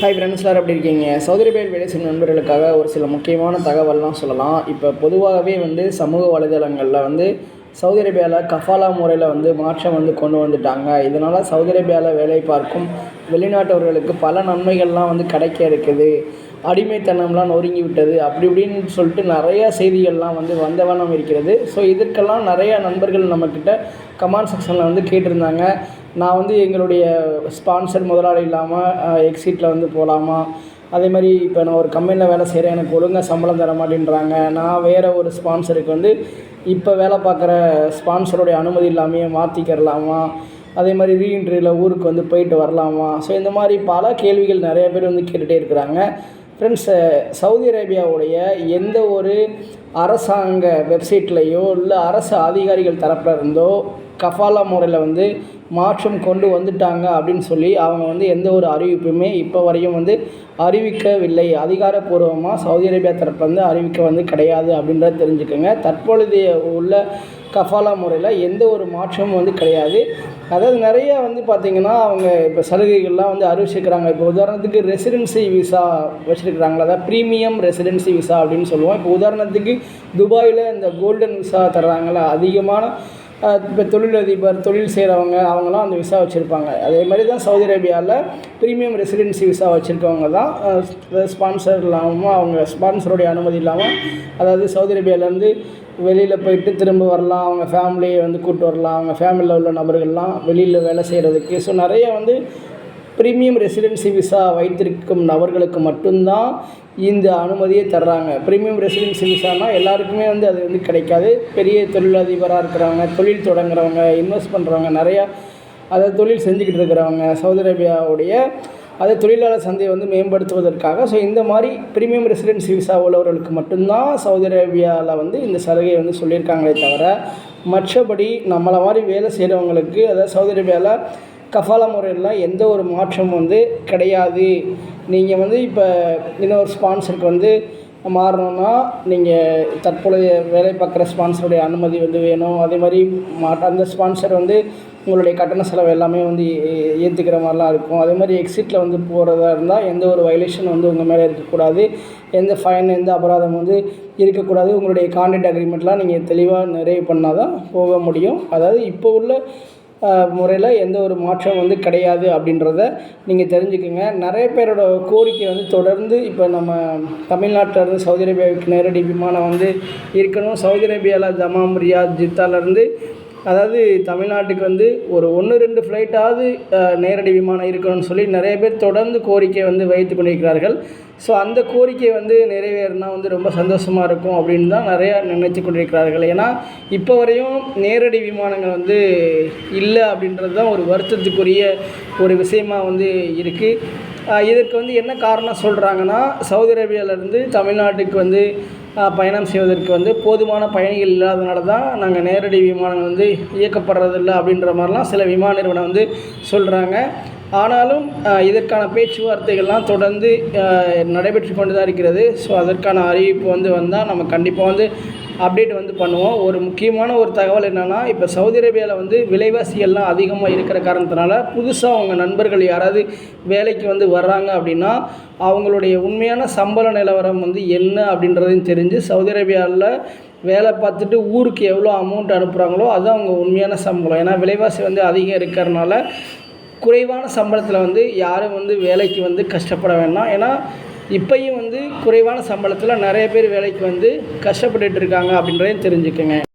Hi friends எல்லாரும் எப்படி இருக்கீங்க? சௌதரி அரேபியாவில் வேலை செய்யும் நண்பர்களுக்காக ஒரு சில முக்கியமான தகவல்லாம் சொல்லலாம். இப்போ பொதுவாகவே வந்து சமூக வலைதளங்களில் வந்து சவுதி அரேபியாவில் கஃபாலா முறையில் வந்து மாற்றம் வந்து கொண்டு வந்துட்டாங்க. இதனால் சவுதி அரேபியாவில் வேலை பார்க்கும் வெளிநாட்டவர்களுக்கு பல நன்மைகள்லாம் வந்து கிடைக்க இருக்குது. அடிமைத்தனம்லாம் நொறுங்கி விட்டது. அப்படி இப்படின்னு சொல்லிட்டு நிறையா செய்திகள்லாம் வந்து வந்தவனம் இருக்கிறது. ஸோ இதற்கெல்லாம் நிறையா நண்பர்கள் நம்மக்கிட்ட கமெண்ட் செக்ஷனில் வந்து கேட்டிருந்தாங்க. நான் வந்து எங்களுடைய ஸ்பான்சர் முதலாளி இல்லாமல் எக்ஸிட்டில் வந்து போகலாமா அதே மாதிரி இப்போ நான் ஒரு கம்பெனியில் வேலை செய்கிறேன் எனக்கு ஒழுங்காக சம்பளம் தர மாட்டேன்றாங்க. நான் வேறு ஒரு ஸ்பான்சருக்கு வந்து இப்போ வேலை பார்க்குற ஸ்பான்சருடைய அனுமதி இல்லாமையே மாற்றிக்கிறலாமா அதே மாதிரி ரீஎன்ட்ரியில் ஊருக்கு வந்து போயிட்டு வரலாமா? ஸோ இந்த மாதிரி பல கேள்விகள் நிறைய பேர் வந்து கேட்டுகிட்டே இருக்கிறாங்க. ஃப்ரெண்ட்ஸ் சவுதி அரேபியாவுடைய எந்த ஒரு அரசாங்க வெப்சைட்லேயோ இல்லை அரசு அதிகாரிகள் தரப்பில் இருந்தோ கஃபாலா முறையில் வந்து மாற்றம் கொண்டு வந்துட்டாங்க அப்படின்னு சொல்லி அவங்க வந்து எந்த ஒரு அறிவிப்புமே இப்போ வரையும் வந்து அறிவிக்கவில்லை. அதிகாரப்பூர்வமாக சவுதி அரேபியா தரப்புலேருந்து வந்து அறிவிக்க வந்து கிடையாது அப்படின்றத தெரிஞ்சுக்கோங்க. தற்பொழுது உள்ள கஃபாலா முறையில் எந்த ஒரு மாற்றமும் வந்து கிடையாது. அதாவது நிறைய வந்து பார்த்திங்கன்னா அவங்க இப்போ சலுகைகள்லாம் வந்து அறிவிச்சிருக்கிறாங்க. இப்போ உதாரணத்துக்கு ரெசிடென்சி விசா வச்சுருக்கிறாங்களா? அதாவது ப்ரீமியம் ரெசிடென்சி விசா அப்படின்னு சொல்லுவோம். இப்போ உதாரணத்துக்கு துபாயில் இந்த கோல்டன் விசா தர்றாங்களா அதிகமான இப்போ தொழிலதிபர் தொழில் செய்கிறவங்க அவங்களாம் அந்த விசா வச்சுருப்பாங்க. அதே மாதிரி தான் சவுதி அரேபியாவில் ப்ரீமியம் ரெசிடென்சி விசா வச்சுருக்கவங்க தான் ஸ்பான்சர் இல்லாமல் அவங்க ஸ்பான்சருடைய அனுமதி இல்லாமல் அதாவது சவுதி அரேபியாவிலேருந்து வெளியில் போயிட்டு திரும்ப வரலாம் அவங்க ஃபேமிலியை வந்து கூப்பிட்டு வரலாம் அவங்க ஃபேமிலியில் உள்ள நபர்கள்லாம் வெளியில் வேலை செய்கிறதுக்கு ஸோ நிறைய வந்து ப்ரீமியம் ரெசிடென்சி விசா வைத்திருக்கும் நபர்களுக்கு மட்டும்தான் இந்த அனுமதியை தர்றாங்க. ப்ரீமியம் ரெசிடென்சி விசானா எல்லாருக்குமே வந்து அது வந்து கிடைக்காது. பெரிய தொழிலதிபராக இருக்கிறவங்க தொழில் தொடங்குறவங்க இன்வெஸ்ட் பண்ணுறவங்க நிறையா அதை தொழில் செஞ்சுக்கிட்டு இருக்கிறவங்க சவுதி அரேபியாவுடைய அதை தொழிலாளர் சந்தையை வந்து மேம்படுத்துவதற்காக. ஸோ இந்த மாதிரி ப்ரீமியம் ரெசிடென்சி விசா உள்ளவர்களுக்கு மட்டும்தான் சவுதி அரேபியாவில் வந்து இந்த சலுகையை வந்து சொல்லியிருக்காங்களே தவிர மற்றபடி நம்மளை மாதிரி வேலை செய்கிறவங்களுக்கு அதாவது சவுதி அரேபியாவில் கஃபாலா முறையில் எந்த ஒரு மாற்றமும் வந்து கிடையாது. நீங்கள் வந்து இப்போ இன்னொரு ஸ்பான்சருக்கு வந்து மாறணுன்னா நீங்கள் தற்போதைய வேலை பார்க்குற ஸ்பான்சருடைய அனுமதி வந்து வேணும். அதே மாதிரி மா அந்த ஸ்பான்சர் வந்து உங்களுடைய கட்டண செலவு எல்லாமே வந்து ஏ- ஏற்றுக்கிற மாதிரிலாம் இருக்கும். அதே மாதிரி எக்ஸிட்டில் வந்து போகிறதா இருந்தால் எந்த ஒரு வயலேஷன் வந்து உங்கள் மேலே இருக்கக்கூடாது. எந்த ஃபைன் எந்த அபராதம் வந்து இருக்கக்கூடாது. உங்களுடைய கான்ட்ராக்ட் அக்ரிமெண்ட்லாம் நீங்கள் தெளிவாக நிறைவு பண்ணால் தான் போக முடியும். அதாவது இப்போ உள்ள முறையில் எந்த ஒரு மாற்றம் வந்து கிடையாது அப்படின்றத நீங்கள் தெரிஞ்சுக்கோங்க. நிறைய பேரோட கோரிக்கை வந்து தொடர்ந்து இப்போ நம்ம தமிழ்நாட்டில் இருந்து சவுதி அரேபியாவுக்கு நேரடி விமானம் வந்து இருக்கணும். சவுதி அரேபியாவில் தமாம் ரியாத் ஜித்தாலேருந்து அதாவது தமிழ்நாட்டுக்கு வந்து ஒரு ஒன்று ரெண்டு ஃப்ளைட்டாவது நேரடி விமானம் இருக்கணும்னு சொல்லி நிறைய பேர் தொடர்ந்து கோரிக்கை வந்து வைத்து கொண்டிருக்கிறார்கள். ஸோ அந்த கோரிக்கை வந்து நிறைவேறினா வந்து ரொம்ப சந்தோஷமாக இருக்கும் அப்படின்னு தான் நிறையா நினைத்து கொண்டிருக்கிறார்கள். ஏன்னா இப்போ வரையும் நேரடி விமானங்கள் வந்து இல்லை அப்படின்றது தான் ஒரு வருத்தத்துக்குரிய ஒரு விஷயமா வந்து இருக்குது இதற்கு வந்து என்ன காரணம் சொல்கிறாங்கன்னா சவுதி அரேபியாவிலேருந்து தமிழ்நாட்டுக்கு வந்து பயணம் செய்வதற்கு வந்து போதுமான பயணிகள் இல்லாதனால தான் நாங்கள் நேரடி விமானங்கள் வந்து இயக்கப்படுறதில்ல அப்படின்ற மாதிரிலாம் சில விமான நிறுவனம் வந்து சொல்கிறாங்க ஆனாலும் இதற்கான பேச்சுவார்த்தைகள்லாம் தொடர்ந்து நடைபெற்று கொண்டு தான் இருக்கிறது. ஸோ அதற்கான அறிவிப்பு வந்து வந்தால் நம்ம கண்டிப்பாக வந்து அப்டேட் வந்து பண்ணுவோம். ஒரு முக்கியமான ஒரு தகவல் என்னென்னா இப்போ சவுதி அரேபியாவில் வந்து விலைவாசிகள்லாம் அதிகமாக இருக்கிற காரணத்தினால புதுசாக அவங்க நண்பர்கள் யாராவது வேலைக்கு வந்து வர்றாங்க அப்படின்னா அவங்களுடைய உண்மையான சம்பள நிலவரம் வந்து என்ன அப்படின்றதையும் தெரிஞ்சு சவுதி அரேபியாவில் வேலை பார்த்துட்டு ஊருக்கு எவ்வளோ அமௌண்ட் அனுப்புகிறாங்களோ அதுதான் அவங்க உண்மையான சம்பளம். ஏன்னா விலைவாசி வந்து அதிகம் இருக்கிறனால குறைவான சம்பளத்தில் வந்து யாரும் வந்து வேலைக்கு வந்து கஷ்டப்பட வேண்டாம். ஏன்னா இப்பையும் வந்து குறைவான சம்பளத்தில் நிறைய பேர் வேலைக்கு வந்து கஷ்டப்பட்டுட்டு இருக்காங்க அப்படின்றதையும் தெரிஞ்சுக்கங்க.